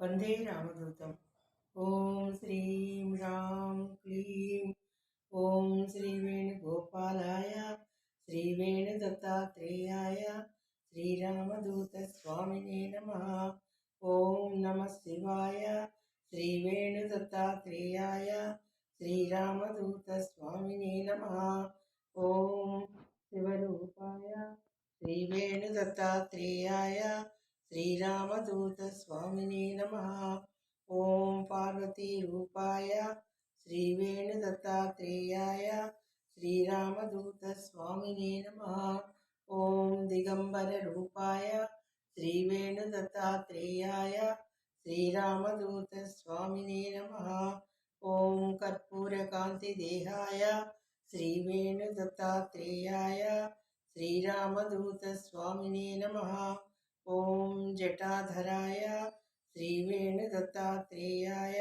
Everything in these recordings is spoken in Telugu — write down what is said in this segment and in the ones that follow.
వందే రామదూతం. ఓం శ్రీం రాం క్లీం. ఓం శ్రీ వేణుగోపాలాయ శ్రీ వేణుదత్తాత్రేయాయ శ్రీరామదూత స్వామినే నమ. ఓం నమ శివాయ శ్రీ వేణుదత్తాత్రేయాయ శ్రీరామదూత స్వామినే నమ. ఓం శివరూపాయ శ్రీ వేణుదత్తాత్రేయాయ శ్రీరామదూత స్వామిని నమ. ఓం పార్వతీ రూపాయ. శ్రీ వేణుదత్తాత్రేయాయ. శ్రీరామదూత స్వామిని నమ. ఓం దిగంబర రూపాయ శ్రీ వేణుదత్తాత్రేయాయ. శ్రీరామదూత స్వామిని నమ. ఓం కర్పూరకాంతి దేహాయ శ్రీ వేణుదత్తాత్రేయాయ. శ్రీరామదూత స్వామిని నమ. ఓం జటాధరాయ శ్రీ వేణుదత్తాత్రేయాయ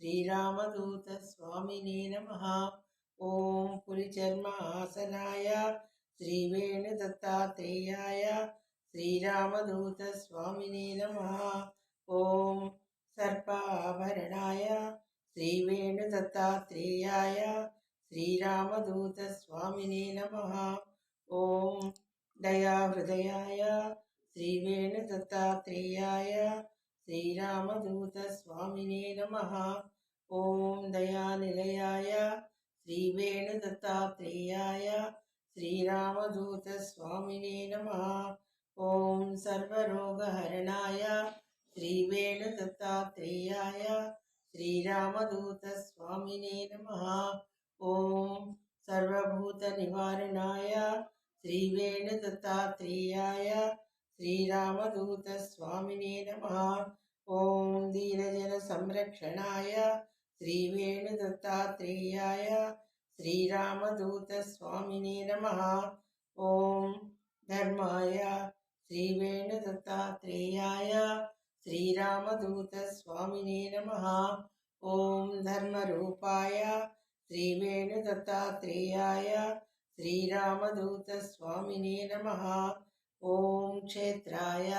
శ్రీరామదూత స్వామినే నమ. ఓం పులిచర్మ ఆసనాయ శ్రీ వేణుదత్తాత్రేయాయ శ్రీరామదూత స్వామినే నమ. ఓం సర్పాభరణాయ శ్రీ వేణుదత్తాత్రేయాయ శ్రీరామదూత స్వామినే నమ. ఓం దయాహృదయాయ శ్రీ వేణుదత్తాత్రేయాయ శ్రీరామదూత స్వామినే నమ ఓం దయానిలయాయ శ్రీ వేణుదత్తాత్రేయాయ శ్రీరామదూత స్వామినే నమ ఓం సర్వరోగహరణాయ శ్రీ వేణుదత్తాత్రేయాయ శ్రీరామదూత స్వామినే నమ ఓం సర్వభూత నివారణాయ శ్రీ వేణుదత్తాత్రేయాయ శ్రీరామదూత స్వామినే నమ ఓం దీనజన సంరక్షణాయ శ్రీ వేణుదత్తాత్రేయాయ శ్రీరామదూత స్వామినే నమ ఓం ధర్మాయ శ్రీ వేణుదత్తాత్రేయాయ శ్రీరామదూత స్వామినే నమ ఓం ధర్మరూపాయ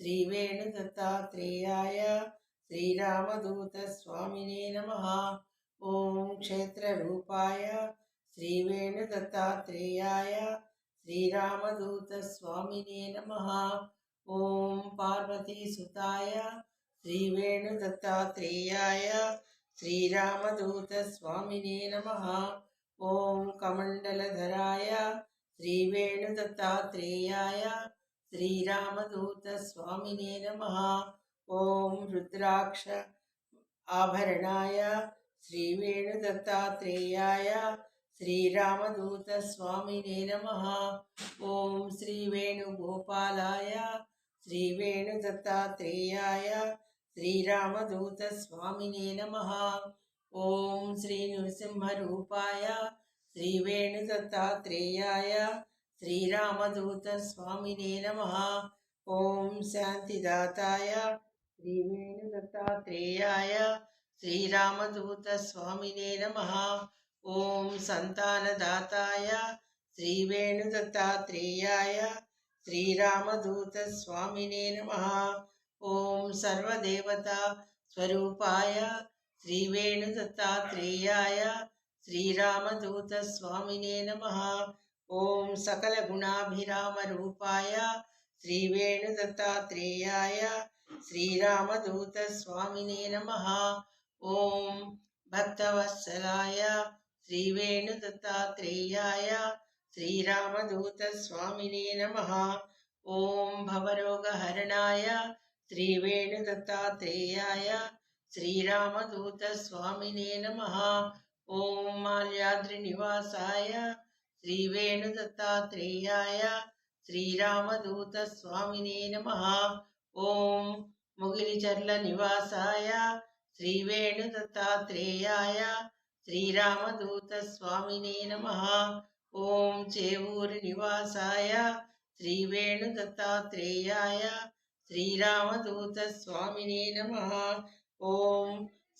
శ్రీ వేణుదత్తాత్రేయాయ శ్రీరామదూత క్షేత్రాయ శ్రీ వేణుదత్తాత్రేయాయ శ్రీరామదూత స్వామినే నమ. ఓం క్షేత్రరూపాయ శ్రీ వేణుదత్తాత్రేయాయ శ్రీరామదూత స్వామినే నమ. ఓం పార్వతీసుతాయ శ్రీ వేణుదత్తాత్రేయాయ శ్రీరామదూత స్వామినే నమ. ఓం కమండలధరాయ శ్రీ వేణుదత్తాత్రేయాయ శ్రీరామదూత స్వామినే నమ. ఓం రుద్రాక్ష ఆభరణాయ శ్రీ వేణుదత్తాత్రేయాయ శ్రీరామదూత స్వామినే నమ. ఓం శ్రీ వేణుగోపాలాయ శ్రీ వేణుదత్తాత్రేయాయ శ్రీరామదూత స్వామినే నమ. ఓం శ్రీ నృసింహరూపాయ శ్రీ వేణుదత్తాత్రేయాయ శ్రీరామదూత స్వామినే నమ ఓం శాంతిదాతాయ శ్రీ వేణుదత్తాత్రేయాయ శ్రీరామదూత స్వామినే నమ ఓం సంతానదాతాయ శ్రీ వేణుదత్తాత్రేయాయ శ్రీరామదూత స్వామినే నమ ఓం సర్వదేవత స్వరూపాయ శ్రీ వేణుదత్తాత్రేయాయ శ్రీరామదూత స్వామినే నమ ఓం సకల గుణాభిరామ రూపాయ శ్రీ వేణుదత్తాత్రేయాయ శ్రీరామదూత స్వామినే నమ ఓం భక్తవత్సలాయ శ్రీ వేణుదత్తాత్రేయాయ శ్రీరామదూత స్వామినే నమ ఓం మాల్యాద్రి నివాసాయ శ్రీ వేణుదత్తాత్రేయాయ శ్రీరామదూత స్వామినే నమ. ఓం ముగిలిచర్ల నివాసాయ శ్రీ వేణుదత్తాత్రేయాయ శ్రీరామదూత స్వామినే నమ. ఓం చేవూరి నివాసాయ శ్రీ వేణుదత్తాత్రేయాయ శ్రీరామదూత స్వామినే నమ. ఓం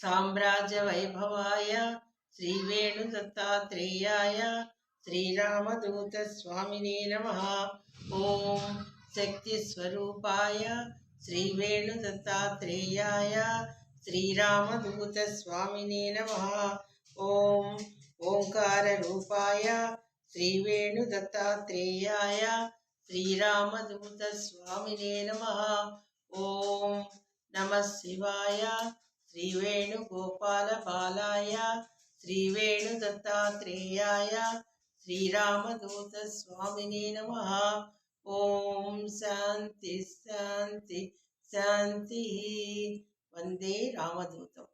సామ్రాజ్య వైభవాయ శ్రీవేణుదత్తాత్రేయాయ శ్రీరామదూతస్వామినే నమ. ఓం శక్తిస్వరూపాయ శ్రీవేణుదత్తాత్రేయాయ శ్రీరామదూతస్వామినే నమ. ఓం ఓంకారూపాయ శ్రీవేణుదత్తాత్రేయాయ శ్రీరామదూతస్వామినే నమ. ఓం నమ శివాయ శ్రీవేణుగోపాలబాలాయ శ్రీవేణుదత్తాత్రేయాయ శ్రీరామదూత స్వామిని నమ ఓం శాంతి శాంతి శాంతి వందే రామదూతం